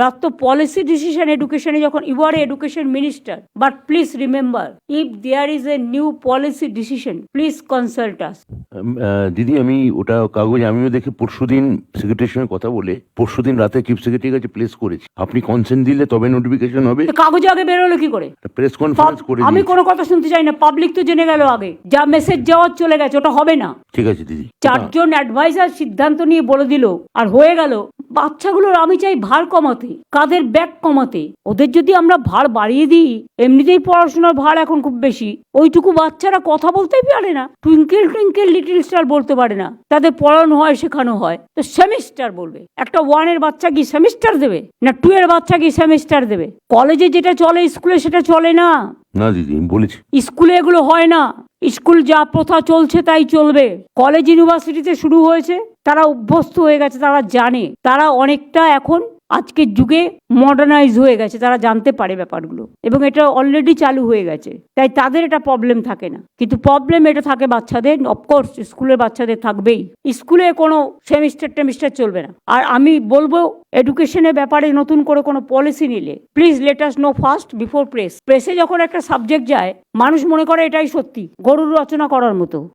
But তো policy decision এডুকেশনে যখন you are education minister but please remember if there is a new policy decision please consult us দিদি আমি ওটা কাগজ আমিও দেখে পরশুদিন সেক্রেটারির সঙ্গে কথা বলে পরশুদিন রাতে চিফ সেক্রেটারির কাছে প্লেস করেছি। আপনি কনসেন্ট দিলে তবে নোটিফিকেশন হবে। কাগজে আগে বেরোলো কি করে? প্রেস কনফারেন্স করে আমি। কোনো কথা শুনতে চাই না পাবলিক তো জেনে গেল আগে। যা মেসেজ যাওয়ার চলে গেছে ওটা হবে না। ঠিক আছে দিদি। চারজন অ্যাডভাইজার সিদ্ধান্ত নিয়ে বলে দিল আর হয়ে গেল। বাচ্চাগুলোর আমি চাই ভার কমাতে কাদের ব্যাগ কমাতে। ওদের যদি আমরা ভার বাড়িয়ে দিই এমনিতেই পড়াশোনার ভার এখন খুব বেশি। ওইটুকু বাচ্চারা কথা বলতেই পারে না। টুইঙ্কেল টুইঙ্কেল লিটিল স্টার বলতে পারে না। তাদের পড়ানো হয় শেখানো হয়। তো সেমিস্টার বলবে। একটা ওয়ানের বাচ্চা কি সেমিস্টার দেবে? না টু এর বাচ্চা কি সেমিস্টার দেবে? কলেজে যেটা চলে স্কুলে সেটা চলে না? না দিদি বলেছি। স্কুলে এগুলো হয় না। স্কুল যা প্রথা চলছে তাই চলবে। কলেজ ইউনিভার্সিটিতে শুরু হয়েছে, তারা অভ্যস্ত হয়ে গেছে, তারা জানে। তারা অনেকটা এখন আজকের যুগে মডার্নাইজ হয়ে গেছে, তারা জানতে পারে ব্যাপারগুলো। এবং এটা অলরেডি চালু হয়ে গেছে। তাই তাদের এটা প্রবলেম থাকে না। কিন্তু প্রবলেম এটা থাকে বাচ্চাদের অফকোর্স স্কুলের বাচ্চাদের থাকবেই। স্কুলে কোনো সেমিস্টার টেমিস্টার চলবে না। আর আমি বলব এডুকেশনের ব্যাপারে নতুন করে কোনো পলিসি নিলে please let us know first before press প্রেসে যখন একটা সাবজেক্ট যায়, মানুষ মনে করে এটাই সত্যি, গরুর রচনা করার মতো।